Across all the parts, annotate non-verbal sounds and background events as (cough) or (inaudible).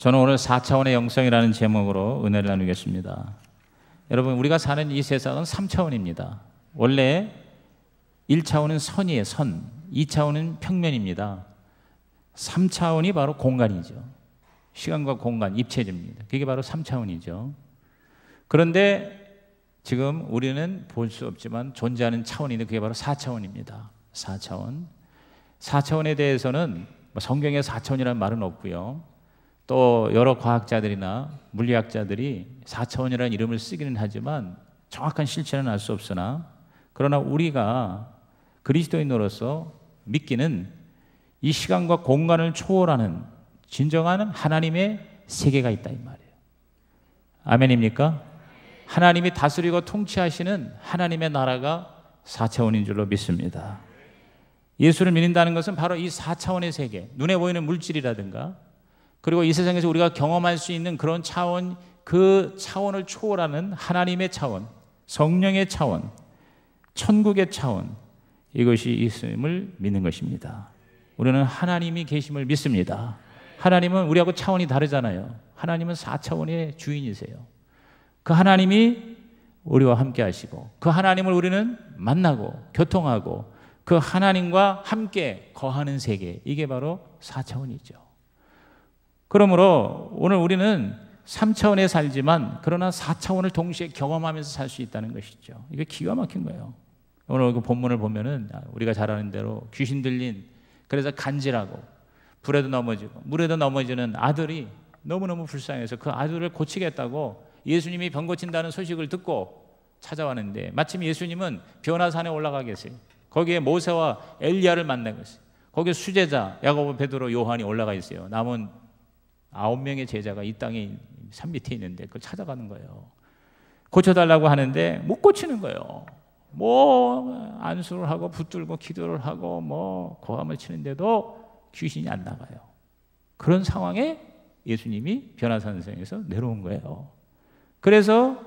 저는 오늘 4차원의 영성이라는 제목으로 은혜를 나누겠습니다. 여러분, 우리가 사는 이 세상은 3차원입니다. 원래 1차원은 선이에요, 선. 2차원은 평면입니다. 3차원이 바로 공간이죠. 시간과 공간, 입체입니다. 그게 바로 3차원이죠. 그런데 지금 우리는 볼 수 없지만 존재하는 차원인데 그게 바로 4차원입니다. 4차원. 4차원에 대해서는 뭐 성경에 4차원이라는 말은 없고요. 또 여러 과학자들이나 물리학자들이 4차원이라는 이름을 쓰기는 하지만 정확한 실체는 알 수 없으나 그러나 우리가 그리스도인으로서 믿기는 이 시간과 공간을 초월하는 진정한 하나님의 세계가 있다 이 말이에요. 아멘입니까? 하나님이 다스리고 통치하시는 하나님의 나라가 4차원인 줄로 믿습니다. 예수를 믿는다는 것은 바로 이 4차원의 세계, 눈에 보이는 물질이라든가 그리고 이 세상에서 우리가 경험할 수 있는 그런 차원, 그 차원을 초월하는 하나님의 차원, 성령의 차원, 천국의 차원, 이것이 있음을 믿는 것입니다. 우리는 하나님이 계심을 믿습니다. 하나님은 우리하고 차원이 다르잖아요. 하나님은 4차원의 주인이세요. 그 하나님이 우리와 함께 하시고 그 하나님을 우리는 만나고 교통하고 그 하나님과 함께 거하는 세계 이게 바로 4차원이죠. 그러므로 오늘 우리는 3차원에 살지만 그러나 4차원을 동시에 경험하면서 살 수 있다는 것이죠. 이게 기가 막힌 거예요. 오늘 그 본문을 보면은 우리가 잘 아는 대로 귀신 들린 그래서 간질하고 불에도 넘어지고 물에도 넘어지는 아들이 너무너무 불쌍해서 그 아들을 고치겠다고 예수님이 병 고친다는 소식을 듣고 찾아왔는데 마침 예수님은 변화산에 올라가 계세요. 거기에 모세와 엘리야를 만나고 있어요. 거기에 수제자 야고보, 베드로, 요한이 올라가 있어요. 남은 아홉 명의 제자가 이 땅에 산 밑에 있는데 그걸 찾아가는 거예요. 고쳐달라고 하는데 못 고치는 거예요. 뭐 안수를 하고 붙들고 기도를 하고 뭐 고함을 치는데도 귀신이 안 나가요. 그런 상황에 예수님이 변화산성에서 내려온 거예요. 그래서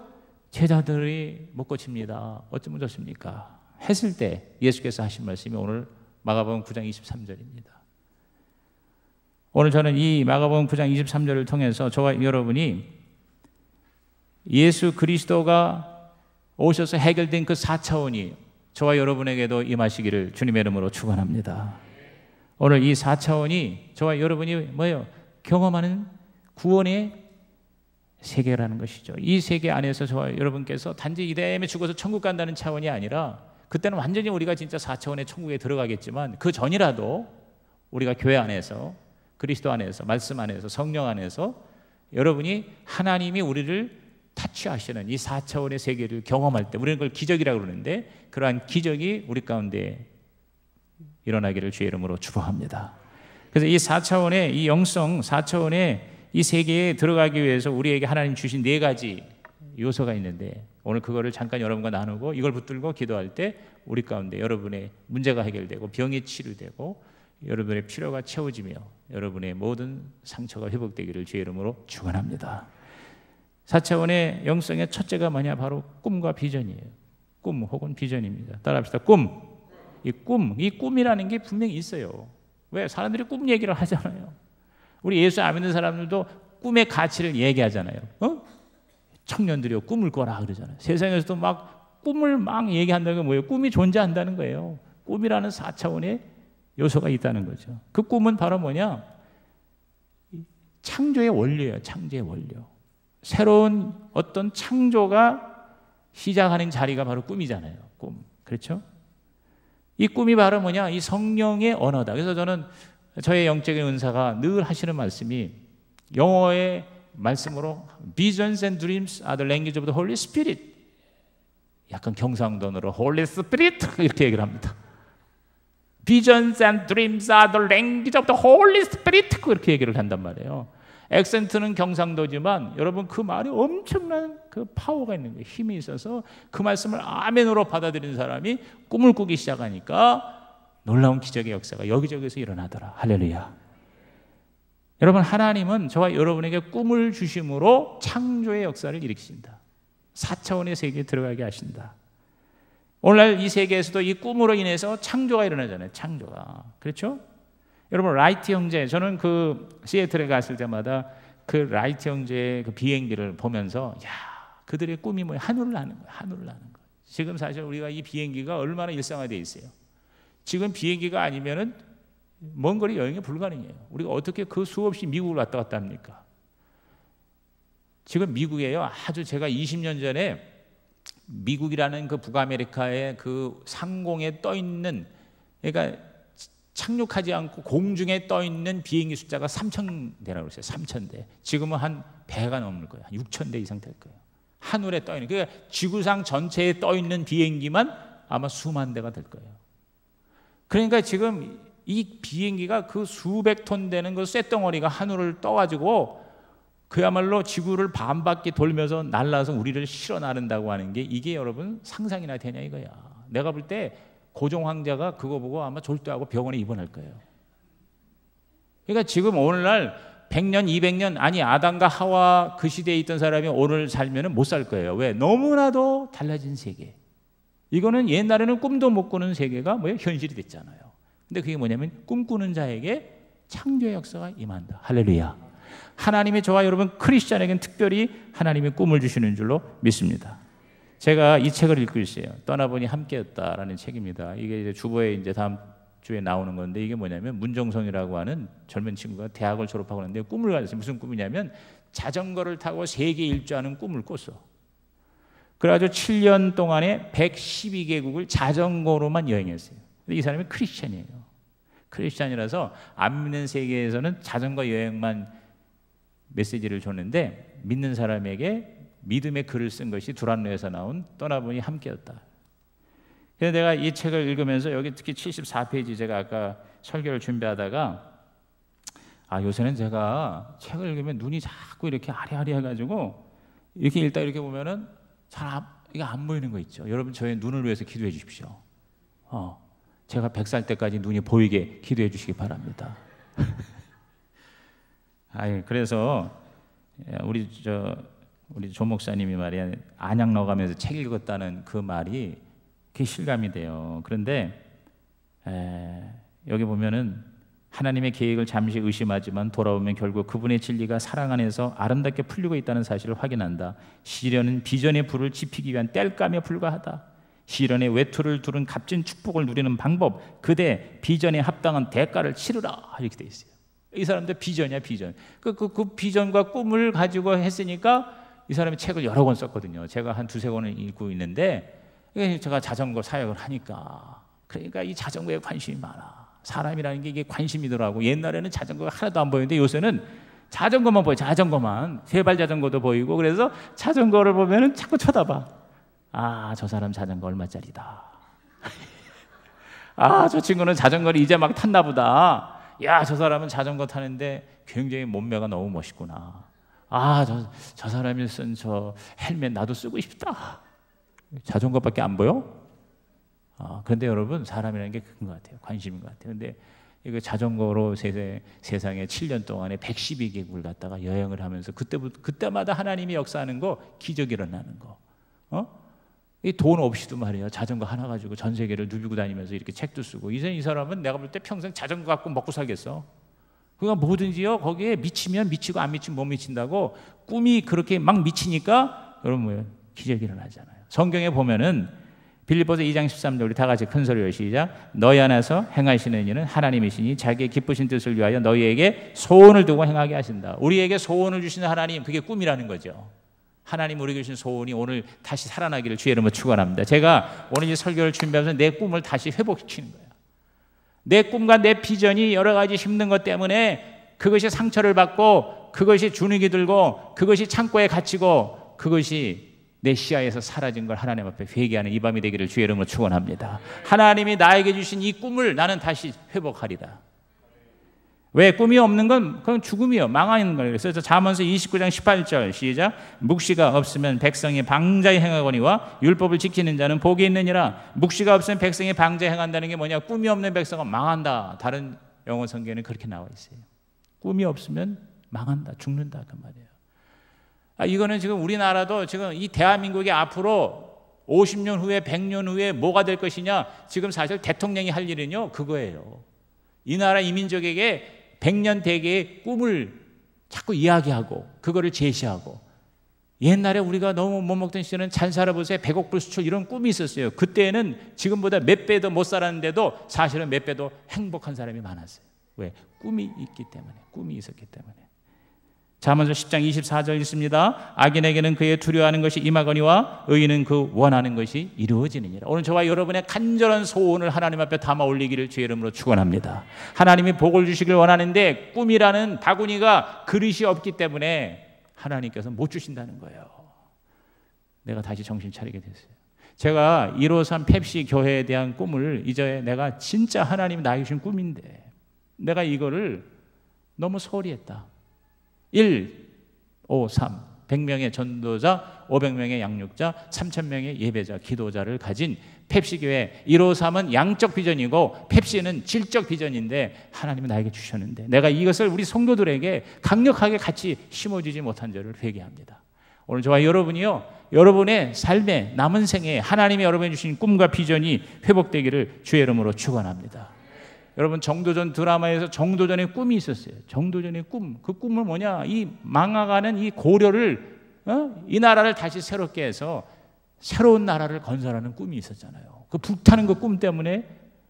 제자들이 못 고칩니다. 어쩌면 좋습니까? 했을 때 예수께서 하신 말씀이 오늘 마가복음 9장 23절입니다. 오늘 저는 이 마가복음 9장 23절을 통해서 저와 여러분이 예수 그리스도가 오셔서 해결된 그 4차원이 저와 여러분에게도 임하시기를 주님의 이름으로 축원합니다. 오늘 이 4차원이 저와 여러분이 뭐예요? 경험하는 구원의 세계라는 것이죠. 이 세계 안에서 저와 여러분께서 단지 이대에 죽어서 천국 간다는 차원이 아니라 그때는 완전히 우리가 진짜 4차원의 천국에 들어가겠지만 그 전이라도 우리가 교회 안에서 그리스도 안에서 말씀 안에서 성령 안에서 여러분이 하나님이 우리를 타치하시는 이 4차원의 세계를 경험할 때 우리는 그걸 기적이라고 그러는데 그러한 기적이 우리 가운데 일어나기를 주의 이름으로 축복합니다. 그래서 이 4차원의 이 영성 4차원의 이 세계에 들어가기 위해서 우리에게 하나님 주신 네 가지 요소가 있는데 오늘 그거를 잠깐 여러분과 나누고 이걸 붙들고 기도할 때 우리 가운데 여러분의 문제가 해결되고 병이 치료되고 여러분의 필요가 채워지며 여러분의 모든 상처가 회복되기를 주의 이름으로 축원합니다. 4차원의 영성의 첫째가 뭐냐 바로 꿈과 비전이에요. 꿈 혹은 비전입니다. 따라합시다. 꿈. 이 꿈, 이 꿈이라는 게 분명히 있어요. 왜? 사람들이 꿈 얘기를 하잖아요. 우리 예수 안 믿는 사람들도 꿈의 가치를 얘기하잖아요. 어? 청년들이 꿈을 꿔라 그러잖아요. 세상에서도 막 꿈을 막 얘기한다는 게 뭐예요? 꿈이 존재한다는 거예요. 꿈이라는 4차원의 요소가 있다는 거죠. 그 꿈은 바로 뭐냐? 창조의 원리예요. 창조의 원료. 새로운 어떤 창조가 시작하는 자리가 바로 꿈이잖아요. 꿈. 그렇죠? 이 꿈이 바로 뭐냐? 이 성령의 언어다. 그래서 저는 저의 영적인 은사가 늘 하시는 말씀이 영어의 말씀으로 Visions and dreams are the language of the Holy Spirit. 약간 경상도어로 Holy Spirit (laughs) 이렇게 얘기를 합니다. Visions and dreams are the language of the Holy Spirit 그렇게 얘기를 한단 말이에요. 액센트는 경상도지만 여러분 그 말이 엄청난 그 파워가 있는 거예요. 힘이 있어서 그 말씀을 아멘으로 받아들이는 사람이 꿈을 꾸기 시작하니까 놀라운 기적의 역사가 여기저기서 일어나더라. 할렐루야. 여러분 하나님은 저와 여러분에게 꿈을 주심으로 창조의 역사를 일으키신다. 4차원의 세계에 들어가게 하신다. 오늘날 이 세계에서도 이 꿈으로 인해서 창조가 일어나잖아요. 창조가. 그렇죠? 여러분 라이트 형제 저는 그 시애틀에 갔을 때마다 그 라이트 형제의 그 비행기를 보면서 야 그들의 꿈이 뭐야 하늘을 나는 거야 하늘을 나는 거. 지금 사실 우리가 이 비행기가 얼마나 일상화되어 있어요. 지금 비행기가 아니면은 먼 거리 여행이 불가능해요. 우리가 어떻게 그 수없이 미국을 왔다 갔다 합니까? 지금 미국에요. 아주 제가 20년 전에 미국이라는 그 북아메리카의 그 상공에 떠 있는 그러니까 착륙하지 않고 공중에 떠 있는 비행기 숫자가 3천 대라고 그랬어요. 3천 대. 지금은 한 배가 넘을 거예요. 한 6천 대 이상 될 거예요. 하늘에 떠 있는 그러니까 지구상 전체에 떠 있는 비행기만 아마 수만 대가 될 거예요. 그러니까 지금 이 비행기가 그 수백 톤 되는 그 쇳덩어리가 하늘을 떠가지고 그야말로 지구를 반바퀴 돌면서 날라서 우리를 실어 나른다고 하는 게 이게 여러분 상상이나 되냐 이거야. 내가 볼 때 고종 황제가 그거 보고 아마 졸도하고 병원에 입원할 거예요. 그러니까 지금 오늘날 100년, 200년 아니 아담과 하와 그 시대에 있던 사람이 오늘 살면은 못 살 거예요. 왜? 너무나도 달라진 세계. 이거는 옛날에는 꿈도 못 꾸는 세계가 뭐예요? 현실이 됐잖아요. 근데 그게 뭐냐면 꿈꾸는 자에게 창조의 역사가 임한다. 할렐루야. 하나님의 저와 여러분 크리스천에게는 특별히 하나님의 꿈을 주시는 줄로 믿습니다. 제가 이 책을 읽고 있어요. 떠나보니 함께였다라는 책입니다. 이게 이제 주보에 이제 다음 주에 나오는 건데 이게 뭐냐면 문정성이라고 하는 젊은 친구가 대학을 졸업하고 있는데 꿈을 가졌어요. 무슨 꿈이냐면 자전거를 타고 세계 일주하는 꿈을 꿨어. 그래가지고 7년 동안에 112개국을 자전거로만 여행했어요. 근데 이 사람이 크리스천이에요. 크리스천이라서 안 믿는 세계에서는 자전거 여행만 메시지를 줬는데 믿는 사람에게 믿음의 글을 쓴 것이 두란노에서 나온 떠나보니 함께였다. 그래서 내가 이 책을 읽으면서 여기 특히 74페이지 제가 아까 설교를 준비하다가 아 요새는 제가 책을 읽으면 눈이 자꾸 이렇게 아리아리 해가지고 이렇게 읽다 이렇게 보면은 잘 이게 안 보이는 거 있죠. 여러분 저의 눈을 위해서 기도해 주십시오. 어, 제가 100살 때까지 눈이 보이게 기도해 주시기 바랍니다. (laughs) 아 그래서 예, 우리 저 우리 조 목사님이 말이야 안양 나가면서 책 읽었다는 그 말이 그게 실감이 돼요. 그런데 에, 여기 보면은 하나님의 계획을 잠시 의심하지만 돌아오면 결국 그분의 진리가 사랑 안에서 아름답게 풀리고 있다는 사실을 확인한다. 시련은 비전의 불을 지피기 위한 땔감에 불과하다. 시련의 외투를 두른 값진 축복을 누리는 방법, 그대 비전에 합당한 대가를 치르라 이렇게 돼 있어요. 이 사람들 비전이야 비전. 그, 그, 그 비전과 꿈을 가지고 했으니까 이 사람이 책을 여러 권 썼거든요. 제가 한 두세 권을 읽고 있는데 제가 자전거 사역을 하니까 그러니까 이 자전거에 관심이 많아. 사람이라는 게 이게 관심이더라고. 옛날에는 자전거가 하나도 안 보이는데 요새는 자전거만 보여. 자전거만. 세발 자전거도 보이고 그래서 자전거를 보면은 자꾸 쳐다봐. 아, 저 사람 자전거 얼마짜리다. (laughs) 아, 저 친구는 자전거를 이제 막 탔나 보다. 야, 저 사람은 자전거 타는데 굉장히 몸매가 너무 멋있구나. 아, 저, 저 사람이 쓴 저 헬멧 나도 쓰고 싶다. 자전거밖에 안 보여? 아, 그런데 여러분, 사람이라는 게 그런 것 같아요. 관심인 것 같아요. 근데 이거 자전거로 세세, 세상에 7년 동안에 112개국을 갔다가 여행을 하면서 그때부터, 그때마다 하나님이 역사하는 거, 기적이 일어나는 거. 어? 돈 없이도 말이야 자전거 하나 가지고 전 세계를 누비고 다니면서 이렇게 책도 쓰고 이제 이 사람은 내가 볼 때 평생 자전거 갖고 먹고 살겠어. 그러니까 뭐든지요 거기에 미치면 미치고 안 미치면 못 미친다고 꿈이 그렇게 막 미치니까 여러분 뭐예요 기적이 일어나잖아요. 성경에 보면은 빌립보서 2장 13절 우리 다 같이 큰 소리로 시작. 너희 안에서 행하시는 이는 하나님이시니 자기의 기쁘신 뜻을 위하여 너희에게 소원을 두고 행하게 하신다. 우리에게 소원을 주시는 하나님 그게 꿈이라는 거죠. 하나님 우리 계신 소원이 오늘 다시 살아나기를 주의 이름으로 축원합니다. 제가 오늘 이 설교를 준비하면서 내 꿈을 다시 회복시키는 거예요. 내 꿈과 내 비전이 여러 가지 힘든 것 때문에 그것이 상처를 받고 그것이 주눅이 들고 그것이 창고에 갇히고 그것이 내 시야에서 사라진 걸 하나님 앞에 회개하는 이 밤이 되기를 주의 이름으로 축원합니다. 하나님이 나에게 주신 이 꿈을 나는 다시 회복하리라. 왜 꿈이 없는 건 그건 죽음이요 망하는 거예요. 그래서 잠언서 29장 18절 시작 묵시가 없으면 백성이 방자에 행하거니와 율법을 지키는 자는 복이 있느니라 묵시가 없으면 백성이 방자에 행한다는 게 뭐냐 꿈이 없는 백성은 망한다. 다른 영어 성경에는 그렇게 나와 있어요. 꿈이 없으면 망한다 죽는다 그 말이에요. 아, 이거는 지금 우리나라도 지금 이 대한민국이 앞으로 50년 후에 100년 후에 뭐가 될 것이냐 지금 사실 대통령이 할 일은요 그거예요. 이 나라 이민족에게 백년 대계의 꿈을 자꾸 이야기하고 그거를 제시하고 옛날에 우리가 너무 못 먹던 시절은 잘 살아보세요. 백옥불 수출 이런 꿈이 있었어요. 그때는 지금보다 몇 배도 못 살았는데도 사실은 몇 배도 행복한 사람이 많았어요. 왜? 꿈이 있기 때문에. 꿈이 있었기 때문에. 자문서 10장 24절 있습니다. 악인에게는 그의 두려워하는 것이 임하거니와 의인은 그 원하는 것이 이루어지느니라. 오늘 저와 여러분의 간절한 소원을 하나님 앞에 담아 올리기를 주의 이름으로 축원합니다. 하나님이 복을 주시길 원하는데 꿈이라는 바구니가 그릇이 없기 때문에 하나님께서 못 주신다는 거예요. 내가 다시 정신 차리게 됐어요. 제가 153 펩시 교회에 대한 꿈을 이제 내가 진짜 하나님 나에게 주신 꿈인데 내가 이거를 너무 소홀히 했다. 1, 5, 3 100명의 전도자, 500명의 양육자, 3000명의 예배자, 기도자를 가진 펩시교회 153은 양적 비전이고 펩시는 질적 비전인데 하나님은 나에게 주셨는데 내가 이것을 우리 성도들에게 강력하게 같이 심어주지 못한 저를 회개합니다. 오늘 저와 여러분이요 여러분의 삶의 남은 생에 하나님이 여러분이 주신 꿈과 비전이 회복되기를 주의 이름으로 축원합니다. 여러분 정도전 드라마에서 정도전의 꿈이 있었어요. 정도전의 꿈. 그 꿈은 뭐냐? 이 망하가는 이 고려를 어? 이 나라를 다시 새롭게 해서 새로운 나라를 건설하는 꿈이 있었잖아요. 그 불타는 그 꿈 때문에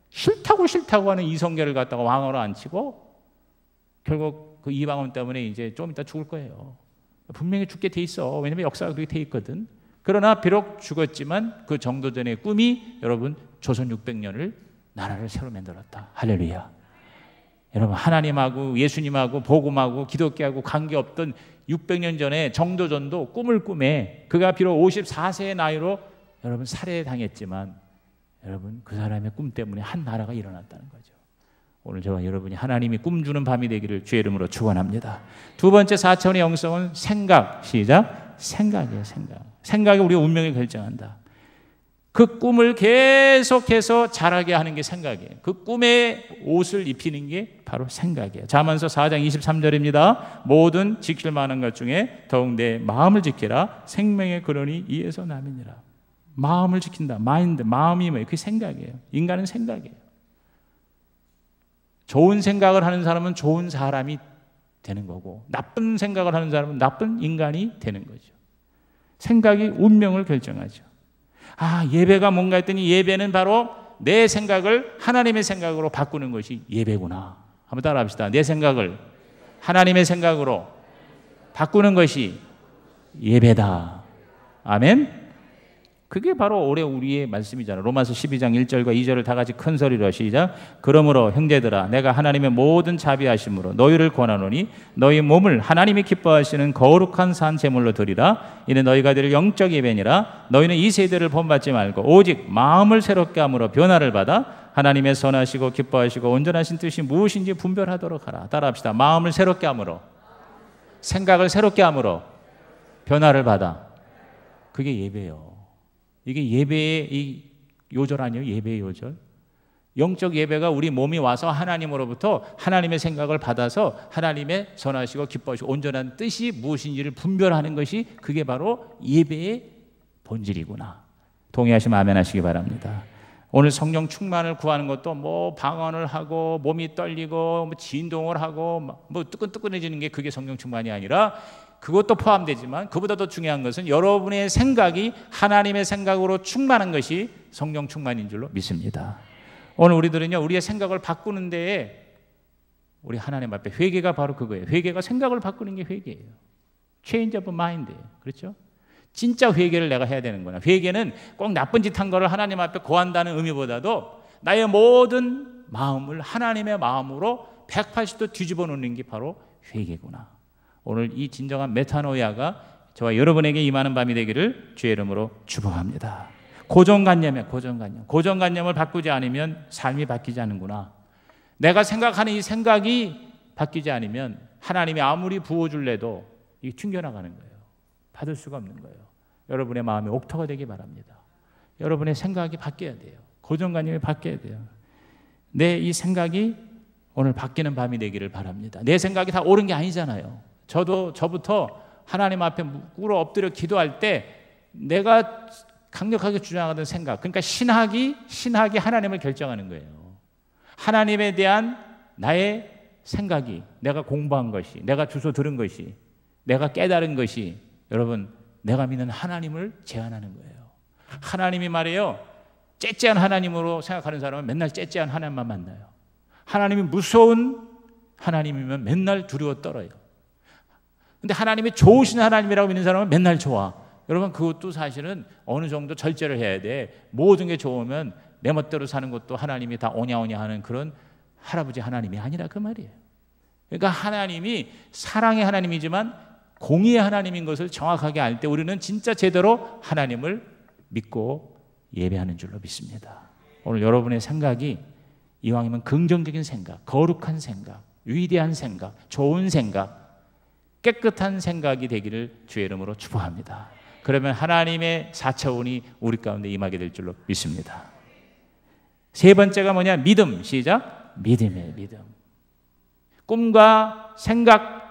싫다고 싫다고 하는 이성계를 갖다가 왕으로 앉히고 결국 그 이방원 때문에 이제 좀 이따 죽을 거예요. 분명히 죽게 돼 있어. 왜냐면 역사가 그렇게 돼 있거든. 그러나 비록 죽었지만 그 정도전의 꿈이 여러분 조선 600년을 나라를 새로 만들었다. 할렐루야. 여러분 하나님하고 예수님하고 복음하고 기독교하고 관계없던 600년 전에 정도전도 꿈을 꿈에 그가 비록 54세의 나이로 여러분 살해당했지만 여러분 그 사람의 꿈 때문에 한 나라가 일어났다는 거죠. 오늘 저와 여러분이 하나님이 꿈 주는 밤이 되기를 주의 이름으로 축원합니다. 두 번째 4차원의 영성은 생각 시작 생각이에요 생각. 생각이 우리 운명을 결정한다. 그 꿈을 계속해서 자라게 하는 게 생각이에요. 그 꿈에 옷을 입히는 게 바로 생각이에요. 자만서 4장 23절입니다. 모든 지킬 만한 것 중에 더욱 내 마음을 지키라. 생명의 근원이 이에서 남이니라. 마음을 지킨다. 마인드, 마음이 뭐예요? 그 생각이에요. 인간은 생각이에요. 좋은 생각을 하는 사람은 좋은 사람이 되는 거고, 나쁜 생각을 하는 사람은 나쁜 인간이 되는 거죠. 생각이 운명을 결정하죠. 아, 예배가 뭔가 했더니 예배는 바로 내 생각을 하나님의 생각으로 바꾸는 것이 예배구나. 한번 따라 합시다. 내 생각을 하나님의 생각으로 바꾸는 것이 예배다. 아멘. 그게 바로 올해 우리의 말씀이잖아. 로마서 12장 1절과 2절을 다 같이 큰 소리로 시작. 그러므로 형제들아 내가 하나님의 모든 자비하심으로 너희를 권하노니 너희 몸을 하나님이 기뻐하시는 거룩한 산 제물로 드리라. 이는 너희가 드릴 영적 예배니라. 너희는 이 세대를 본받지 말고 오직 마음을 새롭게 함으로 변화를 받아 하나님의 선하시고 기뻐하시고 온전하신 뜻이 무엇인지 분별하도록 하라. 따라합시다. 마음을 새롭게 함으로 생각을 새롭게 함으로 변화를 받아. 그게 예배요. 이게 예배의 이 요절 아니에요? 예배의 요절. 영적 예배가 우리 몸이 와서 하나님으로부터 하나님의 생각을 받아서 하나님의 선하시고 기뻐하시고 온전한 뜻이 무엇인지를 분별하는 것이 그게 바로 예배의 본질이구나. 동의하시면 아멘 하시기 바랍니다. 오늘 성령 충만을 구하는 것도 뭐 방언을 하고 몸이 떨리고 뭐 진동을 하고 뭐 뜨끈뜨끈해지는 게 그게 성령 충만이 아니라 그것도 포함되지만 그보다 더 중요한 것은 여러분의 생각이 하나님의 생각으로 충만한 것이 성령 충만인 줄로 믿습니다. 오늘 우리들은요 우리의 생각을 바꾸는 데에 우리 하나님 앞에 회개가 바로 그거예요. 회개가 생각을 바꾸는 게 회개예요. Change of mind. 그렇죠? 진짜 회개를 내가 해야 되는 거나 회개는 꼭 나쁜 짓 한 거를 하나님 앞에 고한다는 의미보다도 나의 모든 마음을 하나님의 마음으로 180도 뒤집어 놓는 게 바로 회개구나. 오늘 이 진정한 메타노야가 저와 여러분에게 임하는 밤이 되기를 주의 이름으로 축복합니다. 고정관념이야, 고정관념. 고정관념을 바꾸지 않으면 삶이 바뀌지 않는구나. 내가 생각하는 이 생각이 바뀌지 않으면 하나님이 아무리 부어줄래도 이게 튕겨나가는 거예요. 받을 수가 없는 거예요. 여러분의 마음이 옥토가 되기 바랍니다. 여러분의 생각이 바뀌어야 돼요. 고정관념이 바뀌어야 돼요. 내 이 생각이 오늘 바뀌는 밤이 되기를 바랍니다. 내 생각이 다 옳은 게 아니잖아요. 저도 저부터 하나님 앞에 꿇어 엎드려 기도할 때 내가 강력하게 주장하던 생각, 그러니까 신학이 신학이 하나님을 결정하는 거예요. 하나님에 대한 나의 생각이, 내가 공부한 것이, 내가 주소 들은 것이, 내가 깨달은 것이 여러분 내가 믿는 하나님을 제안하는 거예요. 하나님이 말이에요. 째째한 하나님으로 생각하는 사람은 맨날 째째한 하나님만 만나요. 하나님이 무서운 하나님이면 맨날 두려워 떨어요. 근데 하나님이 좋으신 하나님이라고 믿는 사람은 맨날 좋아. 여러분 그것도 사실은 어느 정도 절제를 해야 돼. 모든 게 좋으면 내 멋대로 사는 것도 하나님이 다 오냐오냐 하는 그런 할아버지 하나님이 아니라 그 말이에요. 그러니까 하나님이 사랑의 하나님이지만 공의의 하나님인 것을 정확하게 알 때 우리는 진짜 제대로 하나님을 믿고 예배하는 줄로 믿습니다. 오늘 여러분의 생각이 이왕이면 긍정적인 생각, 거룩한 생각, 위대한 생각, 좋은 생각, 깨끗한 생각이 되기를 주의 이름으로 축복합니다. 그러면 하나님의 사차원이 우리 가운데 임하게 될 줄로 믿습니다. 세 번째가 뭐냐? 믿음. 시작. 믿음의 믿음. 꿈과 생각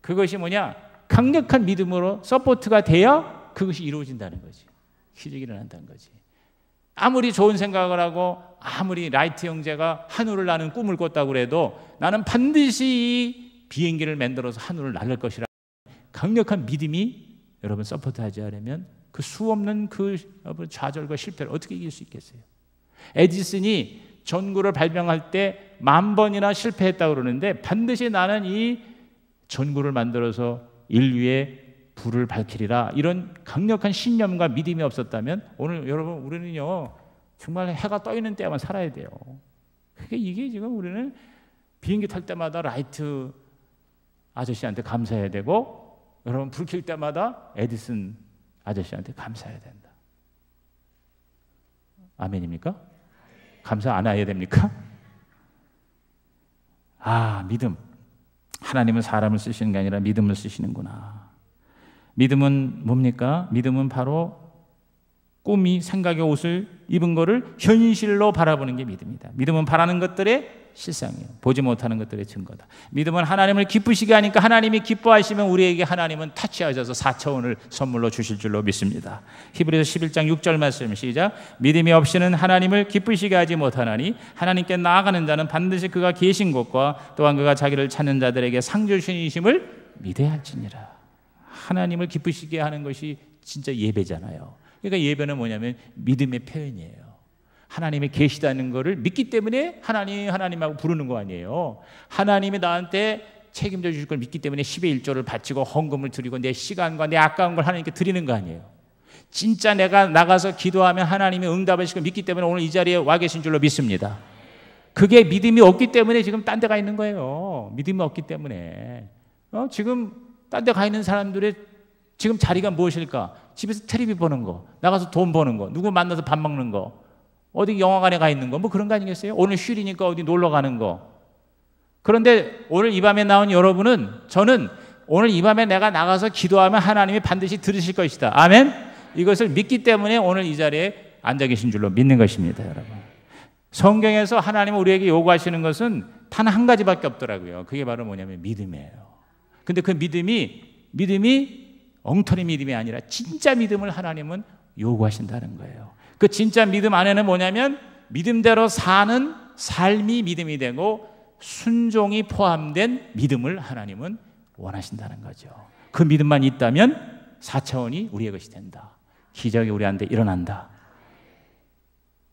그것이 뭐냐? 강력한 믿음으로 서포트가 돼야 그것이 이루어진다는 거지. 기적이 일어난다는 거지. 아무리 좋은 생각을 하고 아무리 라이트 형제가 하늘을 나는 꿈을 꿨다고 그래도 나는 반드시 이 비행기를 만들어서 하늘을 날릴 것이라 강력한 믿음이 여러분 서포트하지 않으면 그 수없는 그 좌절과 실패를 어떻게 이길 수 있겠어요? 에디슨이 전구를 발명할 때 만 번이나 실패했다고 그러는데 반드시 나는 이 전구를 만들어서 인류의 불을 밝히리라 이런 강력한 신념과 믿음이 없었다면 오늘 여러분 우리는요 정말 해가 떠 있는 때만 살아야 돼요. 그게 이게 지금 우리는 비행기 탈 때마다 라이트 아저씨한테 감사해야 되고 여러분 불켤 때마다 에디슨 아저씨한테 감사해야 된다. 아멘입니까? 감사 안 해야 됩니까? 아 믿음. 하나님은 사람을 쓰시는 게 아니라 믿음을 쓰시는구나. 믿음은 뭡니까? 믿음은 바로 꿈이 생각의 옷을 입은 것을 현실로 바라보는 게 믿음이다. 믿음은 바라는 것들의 실상이에요. 보지 못하는 것들의 증거다. 믿음은 하나님을 기쁘시게 하니까 하나님이 기뻐하시면 우리에게 하나님은 타치하셔서 4차원을 선물로 주실 줄로 믿습니다. 히브리서 11장 6절 말씀 시작. 믿음이 없이는 하나님을 기쁘시게 하지 못하나니 하나님께 나아가는 자는 반드시 그가 계신 곳과 또한 그가 자기를 찾는 자들에게 상 주신이심을 믿어야 할지니라. 하나님을 기쁘시게 하는 것이 진짜 예배잖아요. 그러니까 예배는 뭐냐면 믿음의 표현이에요. 하나님이 계시다는 것을 믿기 때문에 하나님 하나님하고 부르는 거 아니에요. 하나님이 나한테 책임져 주실 걸 믿기 때문에 10의 1조를 바치고 헌금을 드리고 내 시간과 내 아까운 걸 하나님께 드리는 거 아니에요. 진짜 내가 나가서 기도하면 하나님이 응답하실 걸 믿기 때문에 오늘 이 자리에 와 계신 줄로 믿습니다. 그게 믿음이 없기 때문에 지금 딴 데 가 있는 거예요. 믿음이 없기 때문에. 어? 지금 딴 데 가 있는 사람들의 지금 자리가 무엇일까? 집에서 테레비 보는 거, 나가서 돈 버는 거, 누구 만나서 밥 먹는 거, 어디 영화관에 가 있는 거, 뭐 그런 거 아니겠어요? 오늘 휴일이니까 어디 놀러 가는 거. 그런데 오늘 이 밤에 나온 여러분은 저는 오늘 이 밤에 내가 나가서 기도하면 하나님이 반드시 들으실 것이다. 아멘? 이것을 믿기 때문에 오늘 이 자리에 앉아 계신 줄로 믿는 것입니다, 여러분. 성경에서 하나님은 우리에게 요구하시는 것은 단 한 가지밖에 없더라고요. 그게 바로 뭐냐면 믿음이에요. 근데 그 믿음이, 믿음이 엉터리 믿음이 아니라 진짜 믿음을 하나님은 요구하신다는 거예요. 그 진짜 믿음 안에는 뭐냐면 믿음대로 사는 삶이 믿음이 되고 순종이 포함된 믿음을 하나님은 원하신다는 거죠. 그 믿음만 있다면 4차원이 우리의 것이 된다. 기적이 우리한테 일어난다.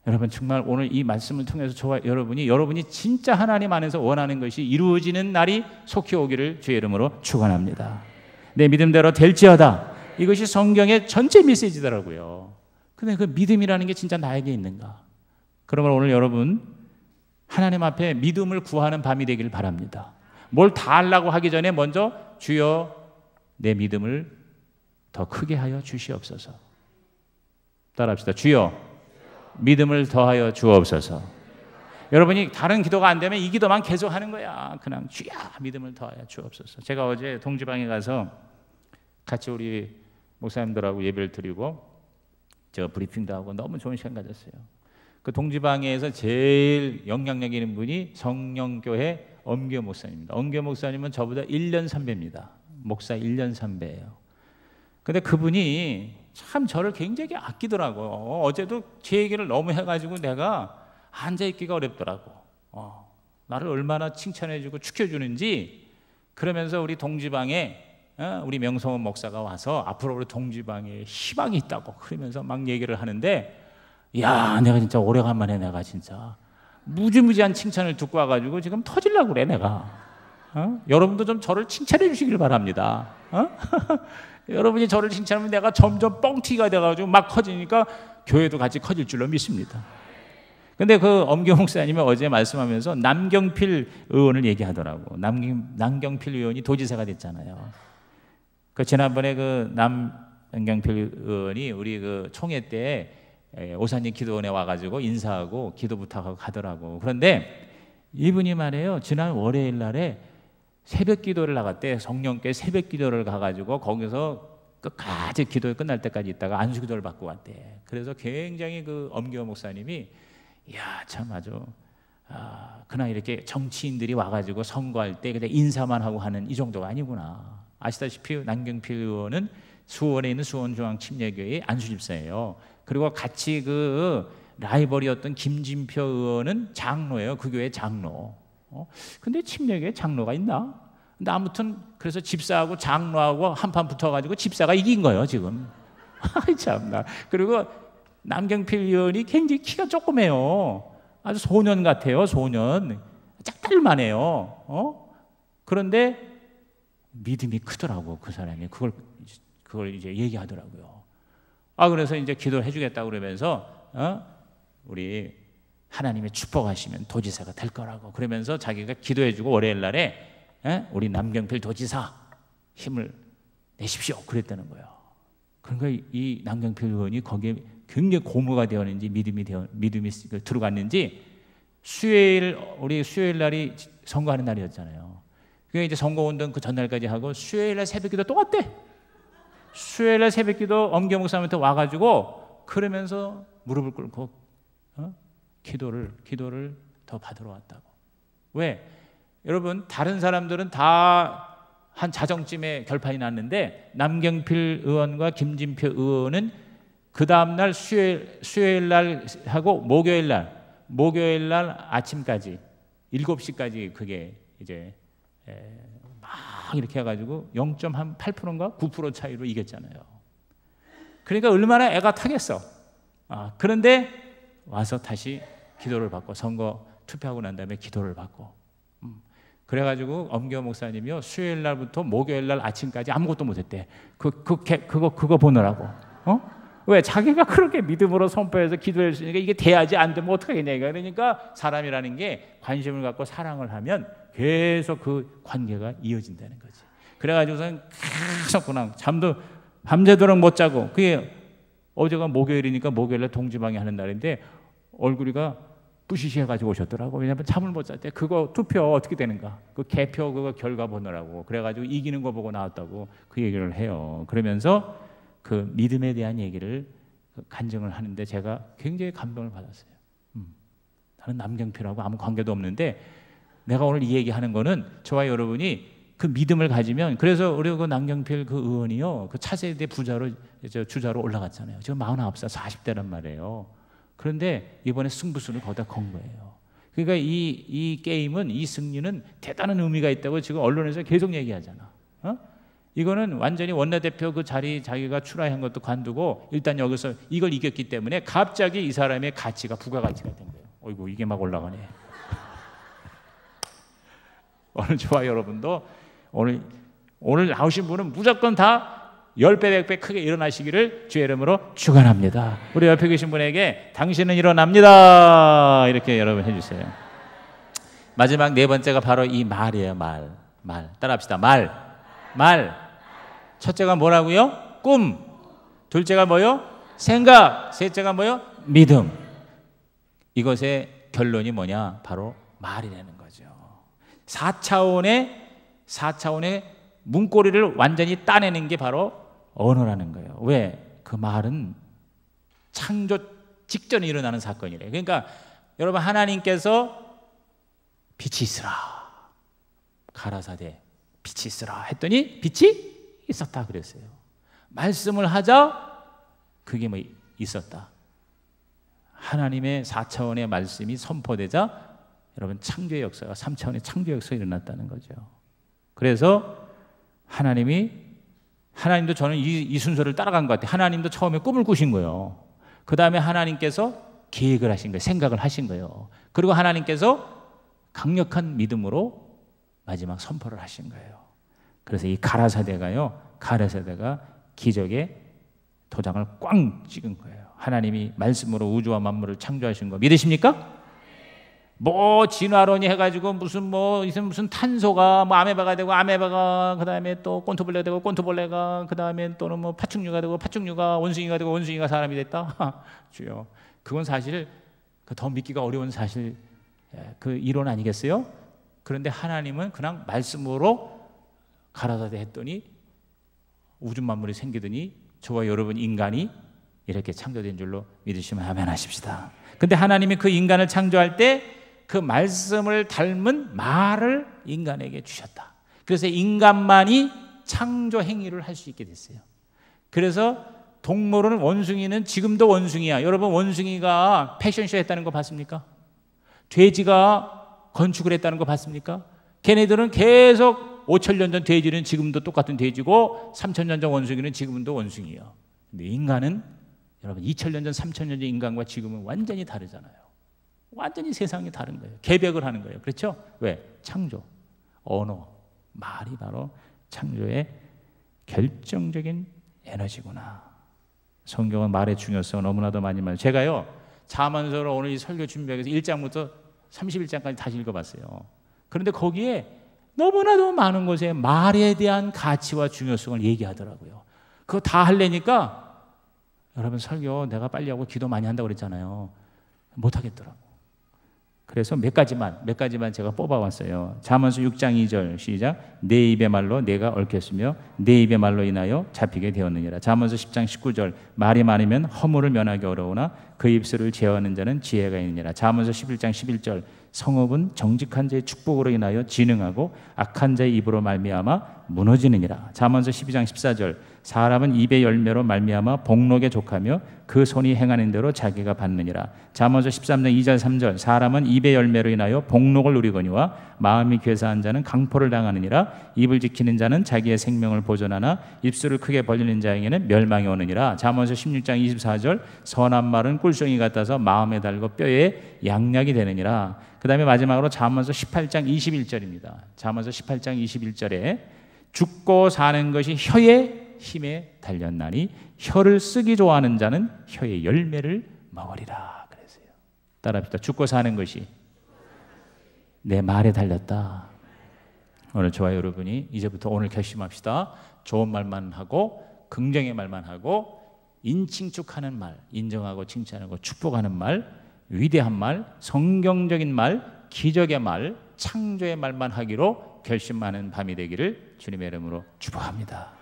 여러분 정말 오늘 이 말씀을 통해서 저와 여러분이 여러분이 진짜 하나님 안에서 원하는 것이 이루어지는 날이 속히 오기를 주의 이름으로 축원합니다. 내 믿음대로 될지어다. 이것이 성경의 전체 메시지더라고요. 근데 그 믿음이라는 게 진짜 나에게 있는가? 그러면 오늘 여러분 하나님 앞에 믿음을 구하는 밤이 되길 바랍니다. 뭘 다 하려고 하기 전에 먼저 주여 내 믿음을 더 크게 하여 주시옵소서. 따라합시다. 주여 믿음을 더하여 주옵소서. 여러분이 다른 기도가 안 되면 이 기도만 계속 하는 거야. 그냥 주여 믿음을 더하여 주옵소서. 제가 어제 동지방에 가서 같이 우리 목사님들하고 예배를 드리고 제가 브리핑도 하고 너무 좋은 시간 가졌어요. 그 동지방에서 제일 영향력 있는 분이 성령교회 엄교 목사님입니다. 엄교 목사님은 저보다 1년 선배입니다. 목사 1년 선배예요. 근데 그분이 참 저를 굉장히 아끼더라고요. 어제도 제 얘기를 너무 해가지고 내가 앉아있기가 어렵더라고. 어. 나를 얼마나 칭찬해주고 축혀주는지 그러면서 우리 동지방에 어? 우리 명성원 목사가 와서 앞으로 우리 동지방에 희망이 있다고 그러면서 막 얘기를 하는데 야 내가 진짜 오래간만에 내가 진짜 무지무지한 칭찬을 듣고 와가지고 지금 터질라고 그래 내가. 어? 여러분도 좀 저를 칭찬해 주시길 바랍니다. 어? (laughs) 여러분이 저를 칭찬하면 내가 점점 뻥튀기가 돼가지고 막 커지니까 교회도 같이 커질 줄로 믿습니다. 근데 그 엄경 목사님이 어제 말씀하면서 남경필 의원을 얘기하더라고. 남, 남경필 의원이 도지사가 됐잖아요 그 지난번에 그 남경필 의원이 우리 그 총회 때 오산리 기도원에 와가지고 인사하고 기도 부탁하고 가더라고. 그런데 이분이 말해요. 지난 월요일 날에 새벽 기도를 나갔대. 성령께 새벽 기도를 가가지고 거기서 끝까지 기도 끝날 때까지 있다가 안수 기도를 받고 왔대. 그래서 굉장히 그 엄기호 목사님이 야 참 아주 아, 그날 이렇게 정치인들이 와가지고 선거할 때 그냥 인사만 하고 하는 이 정도가 아니구나. 아시다시피 남경필 의원은 수원에 있는 수원중앙침례교회 안수집사예요. 그리고 같이 그 라이벌이었던 김진표 의원은 장로예요. 그 교회 장로. 어? 근데 침례교회 장로가 있나? 근데 아무튼 그래서 집사하고 장로하고 한판 붙어가지고 집사가 이긴 거예요 지금. (laughs) 참나. 그리고 남경필 의원이 굉장히 키가 조그매요. 아주 소년 같아요 소년. 짝달만해요. 어? 그런데 믿음이 크더라고 그 사람이 그걸 그걸 이제 얘기하더라고요. 아 그래서 이제 기도를 해주겠다 그러면서 어? 우리 하나님의 축복하시면 도지사가 될 거라고 그러면서 자기가 기도해 주고 월요일 날에 에? 예? 우리 남경필 도지사 힘을 내십시오 그랬다는 거예요. 그러니까 이 남경필 의원이 거기에 굉장히 고무가 되었는지 믿음이 되어 믿음이 들어갔는지 수요일 우리 수요일 날이 선거하는 날이었잖아요. 그게 이제 선거운동 그 전날까지 하고 수요일날 새벽기도 또 왔대. 수요일날 새벽기도 엄경 목사님한테 와가지고 그러면서 무릎을 꿇고 어? 기도를 기도를 더 받으러 왔다고. 왜? 여러분 다른 사람들은 다 한 자정쯤에 결판이 났는데 남경필 의원과 김진표 의원은 그 다음 날 수요일 수요일 날 하고 목요일 날 목요일 날 아침까지 7시까지 그게 이제 막 이렇게 해가지고 0.8%인가 9% 차이로 이겼잖아요. 그러니까 얼마나 애가 타겠어. 아, 그런데 와서 다시 기도를 받고 선거 투표하고 난 다음에 기도를 받고 음. 그래가지고 엄교 목사님이요 수요일 날부터 목요일 날 아침까지 아무것도 못했대. 그, 그, 그거 그거 보느라고. 어? 왜 자기가 그렇게 믿음으로 선포해서 기도했으니까 이게 돼야지 안 되면 어떡하겠냐 그러니까 사람이라는 게 관심을 갖고 사랑을 하면 계속 그 관계가 이어진다는 거지. 그래가지고선 계속 그냥 잠도 밤새도록 못 자고 그게 어제가 목요일이니까 목요일에 동지방이 하는 날인데 얼굴이가 뿌시시해가지고 오셨더라고. 왜냐면 잠을 못 잤대. 그거 투표 어떻게 되는가? 그 개표 그거 결과 보느라고. 그래가지고 이기는 거 보고 나왔다고 그 얘기를 해요. 그러면서 그 믿음에 대한 얘기를 간증을 하는데 제가 굉장히 감동을 받았어요. 음. 나는 남경필하고 아무 관계도 없는데 내가 오늘 이 얘기하는 거는 저와 여러분이 그 믿음을 가지면 그래서 우리 그 남경필 그 의원이요 그 차세대 부자로 주자로 올라갔잖아요. 지금 49살 40대란 말이에요. 그런데 이번에 승부수를 거기다 건 거예요. 그러니까 이, 이 게임은 이 승리는 대단한 의미가 있다고 지금 언론에서 계속 얘기하잖아. 어? 이거는 완전히 원내대표 그 자리 자기가 출하한 것도 관두고 일단 여기서 이걸 이겼기 때문에 갑자기 이 사람의 가치가 부가가치가 된 거예요. 어이구 이게 막 올라가네. 오늘 저와 여러분도 오늘 오늘 나오신 분은 무조건 다 10배, 100배 크게 일어나시기를 주의 이름으로 축원합니다. 우리 옆에 계신 분에게 당신은 일어납니다. 이렇게 여러분 해 주세요. 마지막 네 번째가 바로 이 말이에요. 말, 말. 따라합시다. 말, 말. 첫째가 뭐라고요? 꿈. 둘째가 뭐요? 생각. 셋째가 뭐요? 믿음. 이것의 결론이 뭐냐? 바로 말이라는 4차원의 4차원의 문고리를 완전히 따내는 게 바로 언어라는 거예요. 왜? 그 말은 창조 직전에 일어나는 사건이래요. 그러니까 여러분 하나님께서 빛이 있으라. 가라사대 빛이 있으라 했더니 빛이 있었다 그랬어요. 말씀을 하자 그게 뭐 있었다. 하나님의 4차원의 말씀이 선포되자 여러분 창조의 역사가 3차원의 창조 역사가 일어났다는 거죠. 그래서 하나님이 하나님도 저는 이, 이 순서를 따라간 것 같아요. 하나님도 처음에 꿈을 꾸신 거예요. 그 다음에 하나님께서 계획을 하신 거예요. 생각을 하신 거예요. 그리고 하나님께서 강력한 믿음으로 마지막 선포를 하신 거예요. 그래서 이 가라사대가요. 가라사대가 기적의 도장을 꽝 찍은 거예요. 하나님이 말씀으로 우주와 만물을 창조하신 거 믿으십니까? 뭐 진화론이 해가지고 무슨 뭐 무슨 탄소가 뭐 아메바가 되고 아메바가 그 다음에 또 꼰토벌레가 되고 꼰토벌레가 그 다음에 또는 뭐 파충류가 되고 파충류가 원숭이가 되고 원숭이가 사람이 됐다 (laughs) 주요 그건 사실 그더 믿기가 어려운 사실 예, 그 이론 아니겠어요? 그런데 하나님은 그냥 말씀으로 가라사대 했더니 우주 만물이 생기더니 저와 여러분 인간이 이렇게 창조된 줄로 믿으시면 아멘 하십시다. 근데 하나님이 그 인간을 창조할 때 그 말씀을 닮은 말을 인간에게 주셨다. 그래서 인간만이 창조 행위를 할 수 있게 됐어요. 그래서 동물은 원숭이는 지금도 원숭이야. 여러분 원숭이가 패션쇼 했다는 거 봤습니까? 돼지가 건축을 했다는 거 봤습니까? 걔네들은 계속 5천 년 전 돼지는 지금도 똑같은 돼지고 3천 년 전 원숭이는 지금도 원숭이야. 근데 인간은 여러분 2천 년 전, 3천 년전 인간과 지금은 완전히 다르잖아요. 완전히 세상이 다른 거예요. 개벽을 하는 거예요. 그렇죠? 왜? 창조, 언어, 말이 바로 창조의 결정적인 에너지구나. 성경은 말의 중요성을 너무나도 많이 말. 제가요 자만서를 오늘 이 설교 준비하기 위해서 1장부터 31장까지 다시 읽어봤어요. 그런데 거기에 너무나도 많은 곳에 말에 대한 가치와 중요성을 얘기하더라고요. 그거 다 할래니까 여러분 설교 내가 빨리 하고 기도 많이 한다고 그랬잖아요. 못 하겠더라고. 그래서 몇 가지만 몇 가지만 제가 뽑아왔어요. 잠언서 6장 2절 시작. 내 입의 말로 내가 얽혔으며 내 입의 말로 인하여 잡히게 되었느니라. 잠언서 10장 19절 말이 많으면 허물을 면하기 어려우나 그 입술을 제어하는 자는 지혜가 있느니라. 잠언서 11장 11절 성읍은 정직한 자의 축복으로 인하여 진흥하고 악한 자의 입으로 말미암아 무너지느니라. 잠언서 12장 14절 사람은 입의 열매로 말미암아 복록에 족하며 그 손이 행하는 대로 자기가 받느니라. 잠언서 13장 2절 3절 사람은 입의 열매로 인하여 복록을 누리거니와 마음이 괴사한 자는 강포를 당하느니라. 입을 지키는 자는 자기의 생명을 보존하나 입술을 크게 벌리는 자에게는 멸망이 오느니라. 잠언서 16장 24절 선한 말은 꿀송이 같아서 마음에 달고 뼈에 양약이 되느니라. 그 다음에 마지막으로 잠언서 18장 21절입니다. 잠언서 18장 21절에 죽고 사는 것이 혀의 힘에 달렸나니 혀를 쓰기 좋아하는 자는 혀의 열매를 먹으리라 그랬어요. 따라합시다. 죽고 사는 것이 내 말에 달렸다. 오늘 저와 여러분이 이제부터 오늘 결심합시다. 좋은 말만 하고 긍정의 말만 하고 인칭축하는 말, 인정하고 칭찬하고 축복하는 말 위대한 말, 성경적인 말, 기적의 말, 창조의 말만 하기로 결심하는 밤이 되기를 주님의 이름으로 축복합니다.